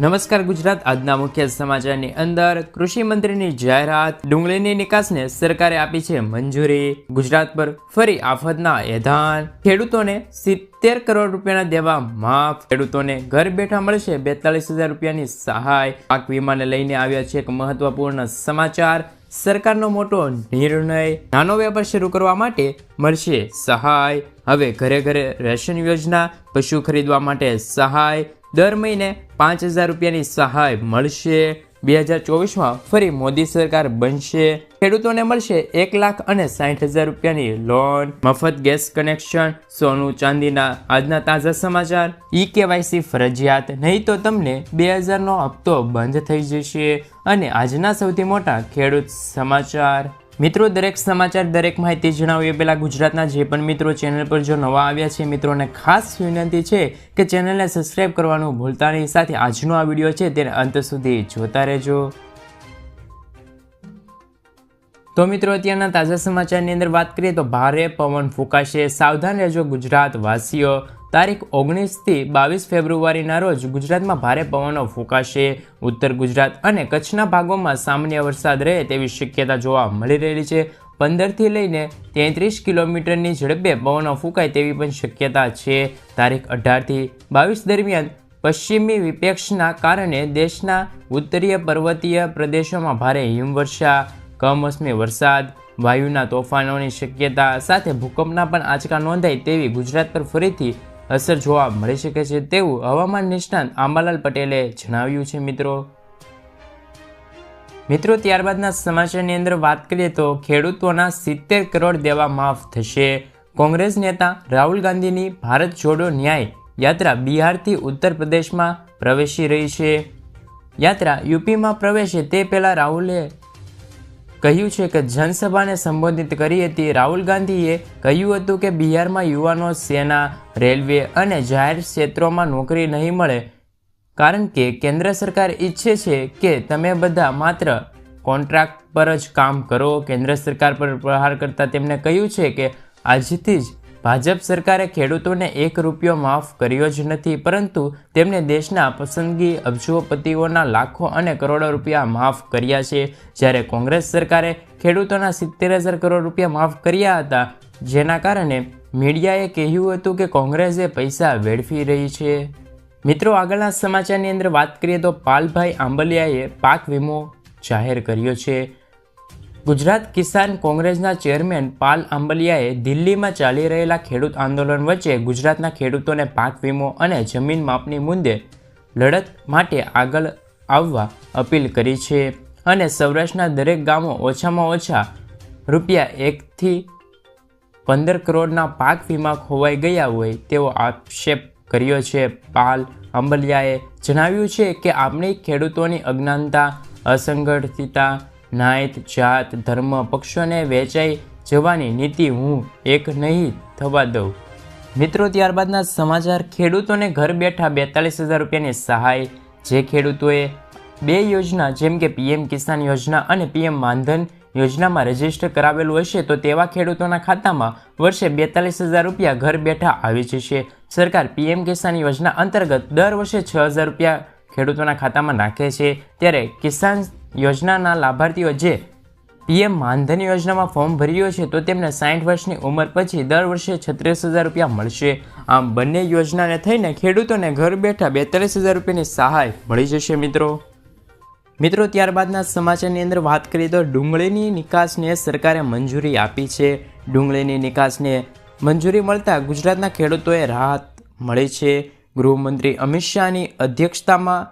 નમસ્કાર ગુજરાત, આજના મુખ્ય સમાચારની અંદર કૃષિ મંત્રીની જાહેરાત ડુંગળીની નિકાસને સરકારે આપી છે મંજૂરી. ગુજરાત પર ફરી આફતના એધાન. ખેડૂતોને સિત્તેર કરોડ રૂપિયાના દેવા માફ. ખેડૂતોને ઘર બેઠા મળશે બેતાલીસ હજાર રૂપિયાની સહાય. પાક વીમાને લઈને આવ્યા છે એક મહત્વપૂર્ણ સમાચાર. સરકારનો મોટો નિર્ણય. નાનો વેપાર શરૂ કરવા માટે મળશે સહાય. હવે ઘરે ઘરે રેશન યોજના, પશુ ખરીદવા માટે સહાય. દર મહિને પાંચ હજાર રૂપિયાની સહાય મળશે. બે હજાર ચોવીસમાં ફરી મોદી સરકાર બનશે. ખેડૂતોને મળશે એક લાખ અને સાઠ હજાર રૂપિયાની લોન મફત ગેસ કનેક્શન, સોનું ચાંદીના આજના તાજા સમાચાર. ઈ કેવાયસી ફરજિયાત, નહીં તો તમને બે હજારનો હપ્તો બંધ થઈ જશે. અને આજના સૌથી મોટા ખેડૂત સમાચાર. મિત્રો, દરેક સમાચાર, દરેક માહિતી જણાવીએ પહેલાં ગુજરાતના જે પણ મિત્રો ચેનલ પર જો નવા આવ્યા છે, મિત્રોને ખાસ વિનંતી છે કે ચેનલને સબસ્ક્રાઈબ કરવાનું ભૂલતા નહીં. સાથે આજનો આ વીડિયો છે તેને અંત સુધી જોતા રહેજો. તો મિત્રો, અત્યારના તાજા સમાચારની અંદર વાત કરીએ તો ભારે પવન ફૂંકાશે. સાવધાન રહેજો ગુજરાત વાસીઓ તારીખ ઓગણીસથી બાવીસ ફેબ્રુઆરીના રોજ ગુજરાતમાં ભારે પવનો ફૂંકાશે. ઉત્તર ગુજરાત અને કચ્છના ભાગોમાં સામાન્ય વરસાદ રહે તેવી શક્યતા જોવા મળી રહેલી છે. પંદરથી લઈને તેત્રીસ કિલોમીટરની ઝડપે પવનો ફૂંકાય તેવી પણ શક્યતા છે. તારીખ અઢારથી બાવીસ દરમિયાન પશ્ચિમી વિપેક્ષના કારણે દેશના ઉત્તરીય પર્વતીય પ્રદેશોમાં ભારે હિમવર્ષા, કમોસમી વરસાદ, વાયુના તોફાનોની શક્યતા સાથે ભૂકંપના પણ આંચકા નોંધાય તેવી ગુજરાત પર ફરીથી અસર જોવા મળી શકે છે તેવું હવામાન નિષ્ણાંત આંબાલાલ પટેલે જણાવ્યું છે, મિત્રો. મિત્રો, ત્યારબાદના સમાચારની અંદર વાત કરીએ તો ખેડૂતોના સિત્તેર કરોડ દેવા માફ થશે. કોંગ્રેસ નેતા રાહુલ ગાંધીની ભારત જોડો ન્યાય યાત્રા બિહારથી ઉત્તર પ્રદેશમાં પ્રવેશી રહી છે. યાત્રા યુપીમાં પ્રવેશે તે પહેલાં રાહુલે કહ્યું છે કે જનસભાને સંબોધિત કરી હતી. રાહુલ ગાંધીએ કહ્યું હતું કે બિહારમાં યુવાનો સેના રેલવે અને જાહેર ક્ષેત્રોમાં નોકરી નહીં મળે, કારણ કે કેન્દ્ર સરકાર ઈચ્છે છે કે તમે બધા માત્ર કોન્ટ્રાક્ટ પર જ કામ કરો. કેન્દ્ર સરકાર પર પ્રહાર કરતાં તેમણે કહ્યું છે કે આજથી જ ભાજપ સરકારે ખેડૂતોને એક રૂપિયો માફ કર્યો જ નથી, પરંતુ તેમણે દેશના પસંદગી અબજોપતિઓના લાખો અને કરોડો રૂપિયા માફ કર્યા છે. જ્યારે કોંગ્રેસ સરકારે ખેડૂતોના સિત્તેર હજાર કરોડ રૂપિયા માફ કર્યા હતા, જેના કારણે મીડિયાએ કહ્યું હતું કે કોંગ્રેસે પૈસા વેડફી રહી છે. મિત્રો, આગળના સમાચારની અંદર વાત કરીએ તો પાલભાઈ આંબલિયાએ પાક વીમો જાહેર કર્યો છે. ગુજરાત કિસાન કોંગ્રેસના ચેરમેન પાલ આંબલિયાએ દિલ્હીમાં ચાલી રહેલા ખેડૂત આંદોલન વચ્ચે ગુજરાતના ખેડૂતોને પાક વીમો અને જમીન માપની મુદ્દે લડત માટે આગળ આવવા અપીલ કરી છે. અને સૌરાષ્ટ્રના દરેક ગામો ઓછામાં ઓછા રૂપિયા એકથી પંદર કરોડના પાક વીમા ખોવાઈ ગયા હોય તેવો આક્ષેપ કર્યો છે. પાલ અંબલિયાએ જણાવ્યું છે કે આપણી ખેડૂતોની અજ્ઞાનતા, અસંગઠિતતા, નાયત જાત, ધર્મ પક્ષોને વેચાઈ જવાની નીતિ હું એક નહીં થવા દઉં. મિત્રો, ત્યારબાદના સમાચાર. ખેડૂતોને ઘર બેઠા બેતાલીસ હજાર રૂપિયાની સહાય. જે ખેડૂતોએ બે યોજના, જેમ કે પીએમ કિસાન યોજના અને પીએમ માનધન યોજનામાં રજિસ્ટર કરાવેલું હશે તો તેવા ખેડૂતોના ખાતામાં વર્ષે બેતાલીસ હજાર રૂપિયા ઘર બેઠા આવી જશે. સરકાર પીએમ કિસાન યોજના અંતર્ગત દર વર્ષે છ હજાર રૂપિયા ખેડૂતોના ખાતામાં નાખે છે. ત્યારે કિસાન યોજનાના લાભાર્થીઓ જે પીએમ માનધન યોજનામાં ફોર્મ ભર્યું છે તો તેમને સાઠ વર્ષની ઉંમર પછી દર વર્ષે છત્રીસ હજાર રૂપિયા મળશે. આમ બંને યોજનાને થઈને ખેડૂતોને ઘર બેઠા બેતાલીસ હજાર રૂપિયાની સહાય મળી જશે મિત્રો. મિત્રો, ત્યારબાદના સમાચારની અંદર વાત કરીએ તો ડુંગળીની નિકાસને સરકારે મંજૂરી આપી છે. ડુંગળીની નિકાસને મંજૂરી મળતા ગુજરાતના ખેડૂતોએ રાહત મળી છે. ગૃહમંત્રી અમિત શાહની અધ્યક્ષતામાં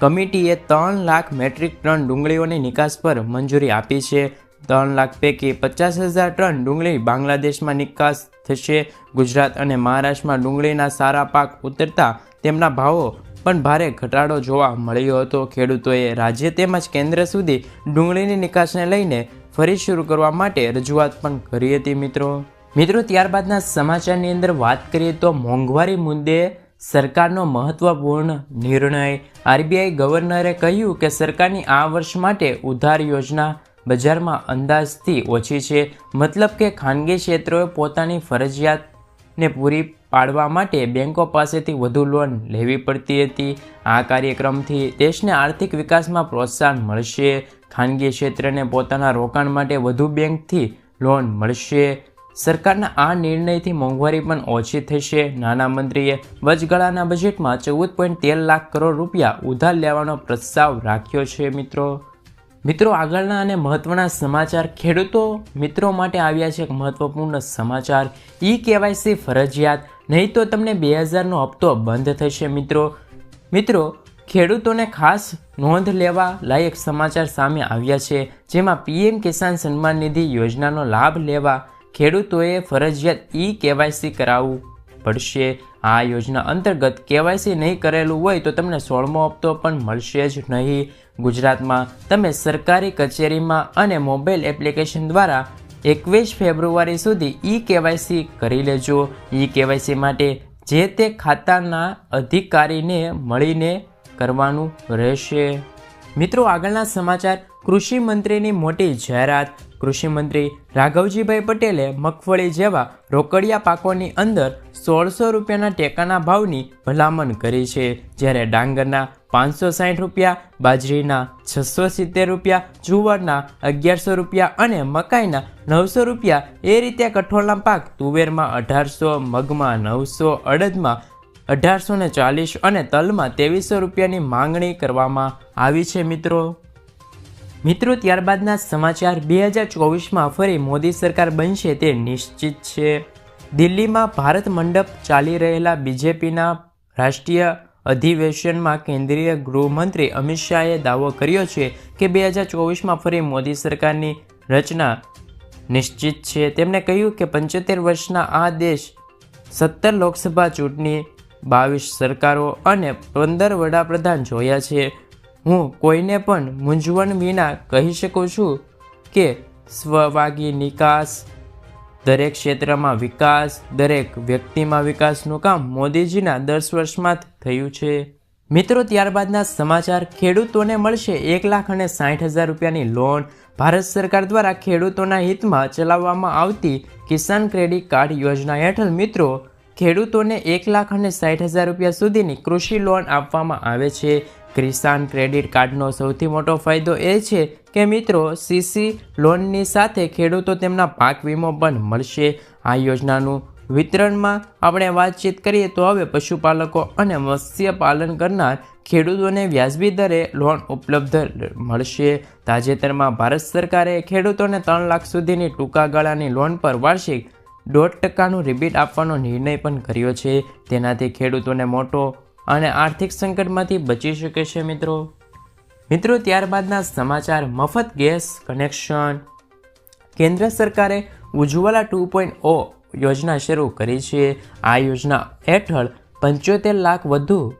કમિટીએ ત્રણ લાખ મેટ્રિક ટન ડુંગળીઓની નિકાસ પર મંજૂરી આપી છે. ત્રણ લાખ પૈકી પચાસ હજાર ટન ડુંગળી બાંગ્લાદેશમાં નિકાસ થશે. ગુજરાત અને મહારાષ્ટ્રમાં ડુંગળીના સારા પાક ઉતરતા તેમના ભાવો પણ ભારે ઘટાડો જોવા મળ્યો હતો. ખેડૂતોએ રાજ્ય તેમજ કેન્દ્ર સુધી ડુંગળીની નિકાસને લઈને ફરી શરૂ કરવા માટે રજૂઆત પણ કરી હતી મિત્રો. મિત્રો, ત્યારબાદના સમાચારની અંદર વાત કરીએ તો મોંઘવારી મુદ્દે સરકારનો મહત્વપૂર્ણ નિર્ણય. આરબીઆઈ ગવર્નરે કહ્યું કે સરકારની આ વર્ષ માટે ઉધાર યોજના બજારમાં અંદાજથી ઓછી છે. મતલબ કે ખાનગી ક્ષેત્રોએ પોતાની ફરજિયાતને પૂરી પાડવા માટે બેંકો પાસેથી વધુ લોન લેવી પડતી હતી. આ કાર્યક્રમથી દેશને આર્થિક વિકાસમાં પ્રોત્સાહન મળશે. ખાનગી ક્ષેત્રને પોતાના રોકાણ માટે વધુ બેંકથી લોન મળશે. સરકારના આ નિર્ણયથી મોંઘવારી પણ ઓછી થશે. નાના મંત્રીએ વચગાળાના બજેટમાં ચૌદ પોઈન્ટ તેર લાખ કરોડ રૂપિયા ઉધાર લેવાનો પ્રસ્તાવ રાખ્યો છે, મિત્રો. મિત્રો, આગળના અને મહત્વના સમાચાર ખેડૂતો મિત્રો માટે આવ્યા છે એક મહત્વપૂર્ણ સમાચાર. ઈ કેવાયસી ફરજિયાત નહીં તો તમને બે હજારનો હપ્તો બંધ થશે, મિત્રો. મિત્રો, ખેડૂતોને ખાસ નોંધ લેવા લાયક સમાચાર સામે આવ્યા છે, જેમાં પીએમ કિસાન સન્માન નિધિ યોજનાનો લાભ લેવા ખેડૂતોએ ફરજિયાત ઈ કેવાયસી કરાવવું પડશે. આ યોજના અંતર્ગત કેવાયસી નહીં કરેલું હોય તો તમને સોળમો હપ્તો પણ મળશે જ નહીં. ગુજરાતમાં તમે સરકારી કચેરીમાં અને મોબાઈલ એપ્લિકેશન દ્વારા એકવીસ ફેબ્રુઆરી સુધી ઈ કેવાયસી કરી લેજો. ઈ કેવાયસી માટે જે તે ખાતાના અધિકારીને મળીને કરવાનું રહેશે. મિત્રો, આગળના સમાચાર. કૃષિ મંત્રીની મોટી જાહેરાત. કૃષિ મંત્રી રાઘવજીભાઈ પટેલે મગફળી જેવા રોકડિયા પાકોની અંદર સોળસો રૂપિયાના ટેકાના ભાવની ભલામણ કરી છે. જ્યારે ડાંગરના પાંચસો સાઠ રૂપિયા, બાજરીના છસો સિત્તેર રૂપિયા, જુવારના અગિયારસો રૂપિયા અને મકાઈના નવસો રૂપિયા એ રીતે કઠોળના પાક તુવેરમાં અઢારસો, મગમાં નવસો, અડદમાં અઢારસો ને ચાલીસ અને તલમાં ત્રેવીસો રૂપિયાની માંગણી કરવામાં આવી છે મિત્રો. મિત્રો, ત્યારબાદના સમાચાર બે હજાર ચોવીસમાં ફરી મોદી સરકાર બનશે તે નિશ્ચિત છે. દિલ્હીમાં ભારત મંડપ ચાલી રહેલા બીજેપીના રાષ્ટ્રીય અધિવેશનમાં કેન્દ્રીય ગૃહમંત્રી અમિત શાહે દાવો કર્યો છે કે બે હજાર ચોવીસમાં ફરી મોદી સરકારની રચના નિશ્ચિત છે. તેમણે કહ્યું કે પંચોતેર વર્ષના આ દેશ સત્તર લોકસભા ચૂંટણી, બાવીસ સરકારો અને પંદર વડાપ્રધાન જોયા છે. હું કોઈને પણ મૂંઝવણ વિના કહી શકું છું કે સ્વભાગી નિકાસ, દરેક ક્ષેત્રમાં વિકાસ, દરેક વ્યક્તિમાં વિકાસનું કામ મોદીજીના દસ વર્ષમાં થયું છે. મિત્રો, ત્યારબાદના સમાચાર ખેડૂતોને મળશે એક લાખ અને સાઠ હજાર રૂપિયાની લોન. ભારત સરકાર દ્વારા ખેડૂતોના હિતમાં ચલાવવામાં આવતી કિસાન ક્રેડિટ કાર્ડ યોજના હેઠળ મિત્રો, ખેડૂતોને એક લાખ અને સાઠ હજાર રૂપિયા સુધીની કૃષિ લોન આપવામાં આવે છે. કિસાન ક્રેડિટ કાર્ડનો સૌથી મોટો ફાયદો એ છે કે મિત્રો, સીસી લોનની સાથે ખેડૂતો તેમના પાક વીમો પણ મળશે. આ યોજનાનું વિતરણમાં આપણે વાતચીત કરીએ તો હવે પશુપાલકો અને મત્સ્ય પાલન કરનાર ખેડૂતોને વ્યાજબી દરે લોન ઉપલબ્ધ મળશે. તાજેતરમાં ભારત સરકારે ખેડૂતોને ત્રણ લાખ સુધીની ટૂંકા ગાળાની લોન પર વાર્ષિક દોઢ ટકાનું રિબીટ આપવાનો નિર્ણય પણ કર્યો છે. તેનાથી ખેડૂતોને મોટો અને આર્થિક સંકટમાંથી બચી શકે છે, મિત્રો. મિત્રો, ત્યારબાદના સમાચાર. મફત ગેસ કનેક્શન. કેન્દ્ર સરકારે ઉજ્જવલા ટુ પોઈન્ટ ઓ યોજના શરૂ કરી છે. આ યોજના હેઠળ પંચોતેર લાખ વધુ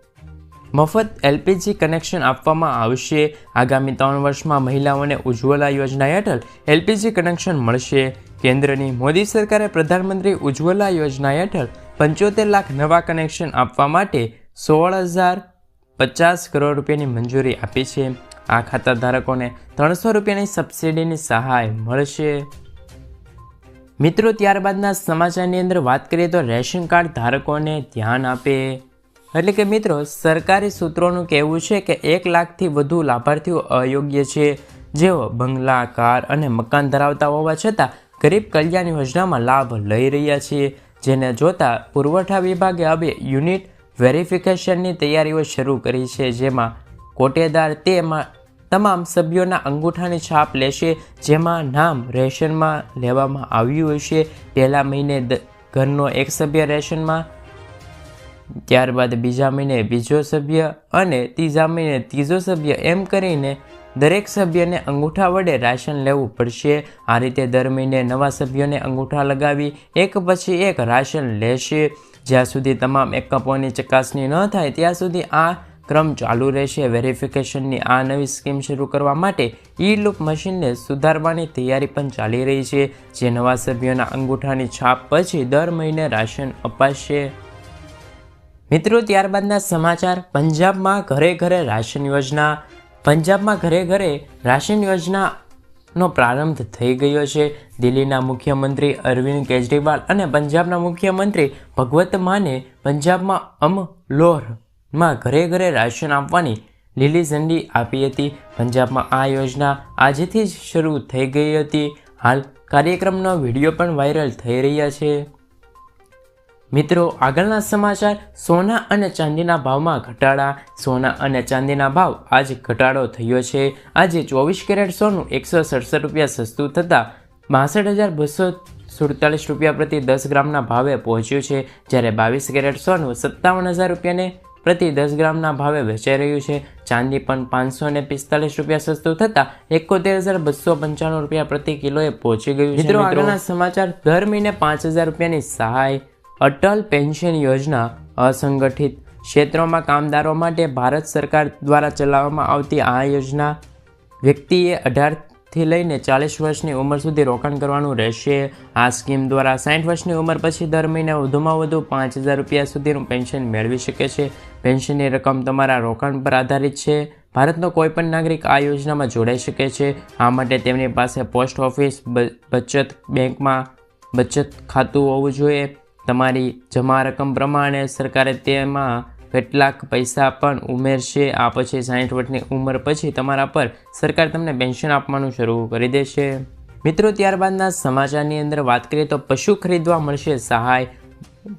મફત એલપીજી કનેક્શન આપવામાં આવશે. આગામી ત્રણ વર્ષમાં મહિલાઓને ઉજ્જવલા યોજના હેઠળ એલપીજી કનેક્શન મળશે. કેન્દ્રની મોદી સરકારે પ્રધાનમંત્રી ઉજ્જવલા યોજના હેઠળ પંચોતેર લાખ નવા કનેક્શન આપવા માટે સોળ હજાર પચાસ કરોડ રૂપિયાની મંજૂરી આપી છે. આ ખાતા ધારકોને ત્રણસો રૂપિયાની સબસિડીની સહાય મળશે. મિત્રો, ત્યારબાદના સમાચારની અંદર વાત કરીએ તો રેશન કાર્ડ ધારકોને ધ્યાન આપે. એટલે કે મિત્રો, સરકારી સૂત્રોનું કહેવું છે કે એક લાખથી વધુ લાભાર્થીઓ અયોગ્ય છે. જેઓ બંગલા, કાર અને મકાન ધરાવતા હોવા છતાં ગરીબ કલ્યાણ યોજનામાં લાભ લઈ રહ્યા છે. જેને જોતા પુરવઠા વિભાગે હવે યુનિટ વેરિફિકેશનની તૈયારીઓ શરૂ કરી છે, જેમાં કોટેદાર તેમાં તમામ સભ્યોના અંગૂઠાની છાપ લેશે, જેમાં નામ, રેશનમાં લેવામાં આવ્યું હશે. પહેલા મહિને ઘરનો એક સભ્ય રેશનમાં, ત્યારબાદ બીજા મહિને બીજો સભ્ય અને ત્રીજા મહિને ત્રીજો સભ્ય, એમ કરીને દરેક સભ્યને અંગૂઠા વડે રાશન લેવું પડશે. આ રીતે દર મહિને નવા સભ્યોને અંગૂઠા લગાવી, એક પછી એક રાશન લેશે. જ્યાં સુધી તમામ એકમોની ચકાસણી ન થાય, ત્યાં સુધી આ ક્રમ ચાલુ રહેશે. વેરિફિકેશનની આ નવી સ્કીમ શરૂ કરવા માટે ઈ લુક મશીનને સુધારવાની તૈયારી પણ ચાલી રહી છે, જે નવા સભ્યોના અંગૂઠાની છાપ પછી દર મહિને રાશન અપાશે. મિત્રો, ત્યારબાદના સમાચાર. પંજાબમાં ઘરે ઘરે રાશન યોજના. પંજાબમાં ઘરે ઘરે રાશન યોજના નો પ્રારંભ થઈ ગયો છે. દિલ્હીના મુખ્યમંત્રી અરવિંદ કેજરીવાલ અને પંજાબના મુખ્યમંત્રી ભગવત માને પંજાબમાં અમલોરમાં ઘરે ઘરે રાશન આપવાની લીલી ઝંડી આપી હતી. પંજાબમાં આ યોજના આજેથી જ શરૂ થઈ ગઈ હતી. હાલ કાર્યક્રમનો વીડિયો પણ વાયરલ થઈ રહ્યા છે. મિત્રો આગળના સમાચાર. સોના અને ચાંદીના ભાવમાં ઘટાડા. સોના અને ચાંદીના ભાવ આજે ઘટાડો થયો છે. આજે ચોવીસ કેરેટ સોનું એકસો સડસઠ રૂપિયા સસ્તું થતાં બાસઠ હજાર બસો સુડતાલીસ રૂપિયા પ્રતિ દસ ગ્રામના ભાવે પહોંચ્યું છે. જ્યારે બાવીસ કેરેટ સોનું સત્તાવન હજાર રૂપિયાને પ્રતિ દસ ગ્રામના ભાવે વેચાઈ રહ્યું છે. ચાંદી પણ પાંચસો ને પિસ્તાલીસ રૂપિયા સસ્તું થતાં એકોતેર હજાર બસો પંચાણું રૂપિયા પ્રતિ કિલોએ પહોંચી ગયું છે. મિત્રો આગળના સમાચાર. દર મહિને પાંચ હજાર રૂપિયાની સહાય અટલ પેન્શન યોજના અસંગઠિત ક્ષેત્રોમાં કામદારો માટે ભારત સરકાર દ્વારા ચલાવવામાં આવતી આ યોજના વ્યક્તિએ અઢારથી લઈને ચાલીસ વર્ષની ઉંમર સુધી રોકાણ કરવાનું રહેશે. આ સ્કીમ દ્વારા સાઠ વર્ષની ઉંમર પછી દર મહિને વધુમાં વધુ પાંચ હજાર રૂપિયા સુધીનું પેન્શન મેળવી શકે છે. પેન્શનની રકમ તમારા રોકાણ પર આધારિત છે. ભારતનો કોઈપણ નાગરિક આ યોજનામાં જોડાઈ શકે છે. આ માટે તેમની પાસે પોસ્ટ ઓફિસ બચત બેંકમાં બચત ખાતું હોવું જોઈએ. તમારી જમા રકમ પ્રમાણે સરકારે તેમાં કેટલાક પૈસા પણ ઉમેરશે. આ પછી સાઠ વર્ષની ઉંમર પછી તમારા પર સરકાર તમને પેન્શન આપવાનું શરૂ કરી દેશે. મિત્રો, ત્યારબાદના સમાચારની અંદર વાત કરીએ તો પશુ ખરીદવા મળશે સહાય.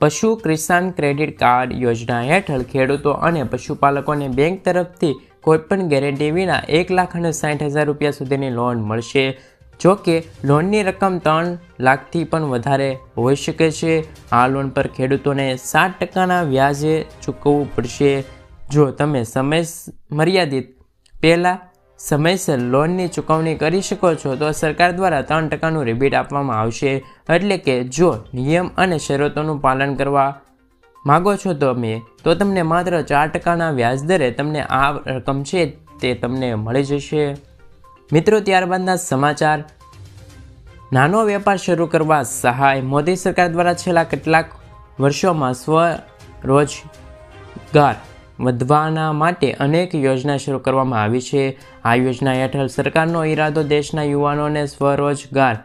પશુ કિસાન ક્રેડિટ કાર્ડ યોજના હેઠળ ખેડૂતો અને પશુપાલકોને બેંક તરફથી કોઈપણ ગેરંટી વિના એક લાખ અને સાઠ હજાર રૂપિયા સુધીની લોન મળશે. જો કે લોનની રકમ ત્રણ લાખથી પણ વધારે હોઈ શકે છે. આ લોન પર ખેડૂતોને સાત ટકાના વ્યાજે ચૂકવવું પડશે. જો તમે સમય મર્યાદિત પહેલાં સમયસર લોનની ચૂકવણી કરી શકો છો, તો સરકાર દ્વારા ત્રણ ટકાનું રિબીટ આપવામાં આવશે. એટલે કે, જો નિયમ અને શરતોનું પાલન કરવા માગો છો તમે, તો તમને માત્ર ચાર ટકાના વ્યાજ દરે તમને આ રકમ છે તે તમને મળી જશે. મિત્રો, ત્યારબાદના સમાચાર. નાનો વેપાર શરૂ કરવા સહાય. મોદી સરકાર દ્વારા છેલ્લા કેટલાક વર્ષોમાં સ્વરોજગાર વધવાના માટે અનેક યોજના શરૂ કરવામાં આવી છે. આ યોજના હેઠળ સરકારનો ઈરાદો દેશના યુવાનોને સ્વરોજગાર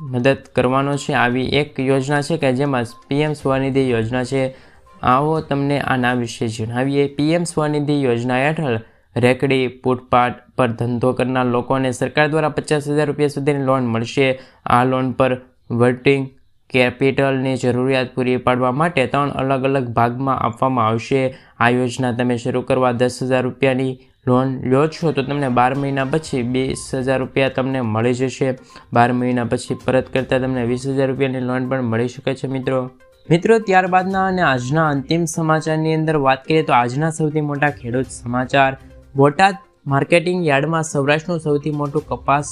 મદદ કરવાનો છે. આવી એક યોજના છે કે જેમાં પીએમ સ્વનિધિ યોજના છે. આવો તમને આના વિશે જણાવીએ. પીએમ સ્વનિધિ યોજના હેઠળ રેકડી, ફૂટપાથ પર ધંધો કરનાર લોકોને સરકાર દ્વારા પચાસ હજાર રૂપિયા સુધીની લોન મળશે. આ લોન પર વર્ટિંગ કેપિટલની જરૂરિયાત પૂરી પાડવા માટે ત્રણ અલગ અલગ ભાગમાં આપવામાં આવશે. આ યોજના તમે શરૂ કરવા દસ હજાર રૂપિયાની લોન લો છો તો તમને બાર મહિના પછી વીસ હજાર રૂપિયા તમને મળી જશે. બાર મહિના પછી પરત કરતાં તમને વીસ હજાર રૂપિયાની લોન પણ મળી શકે છે મિત્રો. મિત્રો, ત્યારબાદના અને આજના અંતિમ સમાચારની અંદર વાત કરીએ તો આજના સૌથી મોટા ખેડૂત સમાચાર. બોટાદ માર્કેટિંગ યાર્ડમાં સૌરાષ્ટ્રનું સૌથી મોટું કપાસ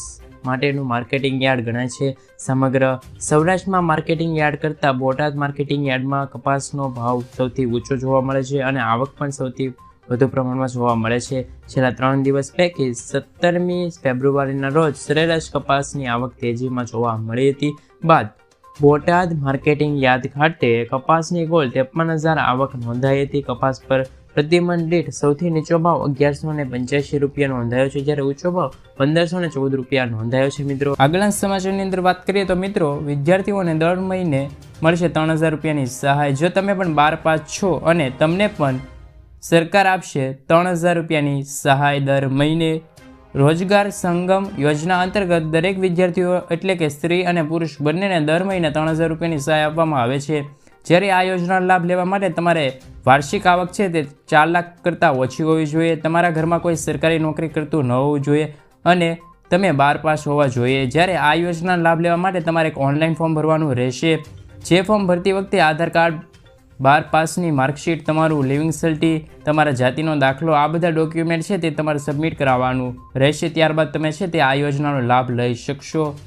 માટેનું માર્કેટિંગ યાર્ડ ગણાય છે. સમગ્ર સૌરાષ્ટ્રમાં માર્કેટિંગ યાર્ડ કરતાં બોટાદ માર્કેટિંગ યાર્ડમાં કપાસનો ભાવ સૌથી ઊંચો જોવા મળે છે અને આવક પણ સૌથી વધુ પ્રમાણમાં જોવા મળે છે. છેલ્લા ત્રણ દિવસ પૈકી સત્તરમી ફેબ્રુઆરીના રોજ સરેરાશ કપાસની આવક તેજીમાં જોવા મળી હતી. બાદ બોટાદ માર્કેટિંગ યાદ ખાતે કપાસની કુલ ત્રેપન હજાર આવક નોંધાઈ હતી. કપાસ પર પ્રતિમન દીઠ સૌથી નીચો ભાવ અગિયારસો ને પંચ્યાસી રૂપિયા નોંધાયો છે. જ્યારે ઊંચો ભાવ પંદરસો ને ચૌદ રૂપિયા નોંધાયો છે મિત્રો. આગળના સમાચારની અંદર વાત કરીએ તો મિત્રો, વિદ્યાર્થીઓને દર મહિને મળશે ત્રણ હજાર રૂપિયાની સહાય. જો તમે પણ બાર પાસ છો અને તમને પણ સરકાર આપશે ત્રણ હજાર રૂપિયાની સહાય દર મહિને રોજગાર સંગમ યોજના અંતર્ગત દરેક વિદ્યાર્થીઓ એટલે કે સ્ત્રી અને પુરુષ બંનેને દર મહિને ત્રણ હજાર રૂપિયાની સહાય આપવામાં આવે છે. જ્યારે આ યોજનાનો લાભ લેવા માટે તમારે વાર્ષિક આવક છે તે ચાર લાખ કરતાં ઓછી હોવી જોઈએ. તમારા ઘરમાં કોઈ સરકારી નોકરી કરતું ન હોવું જોઈએ અને તમે બાર પાસ હોવા જોઈએ. જ્યારે આ યોજનાનો લાભ લેવા માટે તમારે એક ઓનલાઈન ફોર્મ ભરવાનું રહેશે. જે ફોર્મ ભરતી વખતે આધાર કાર્ડ બાર પાસની માર્કશીટ, તમારું લિવિંગ સર્ટી, તમારા જાતિનો દાખલો, આ બધા ડોક્યુમેન્ટ છે તે તમારે સબમિટ કરાવવાનું રહેશે. ત્યારબાદ તમે છે તે આ યોજનાનો લાભ લઈ શકશો.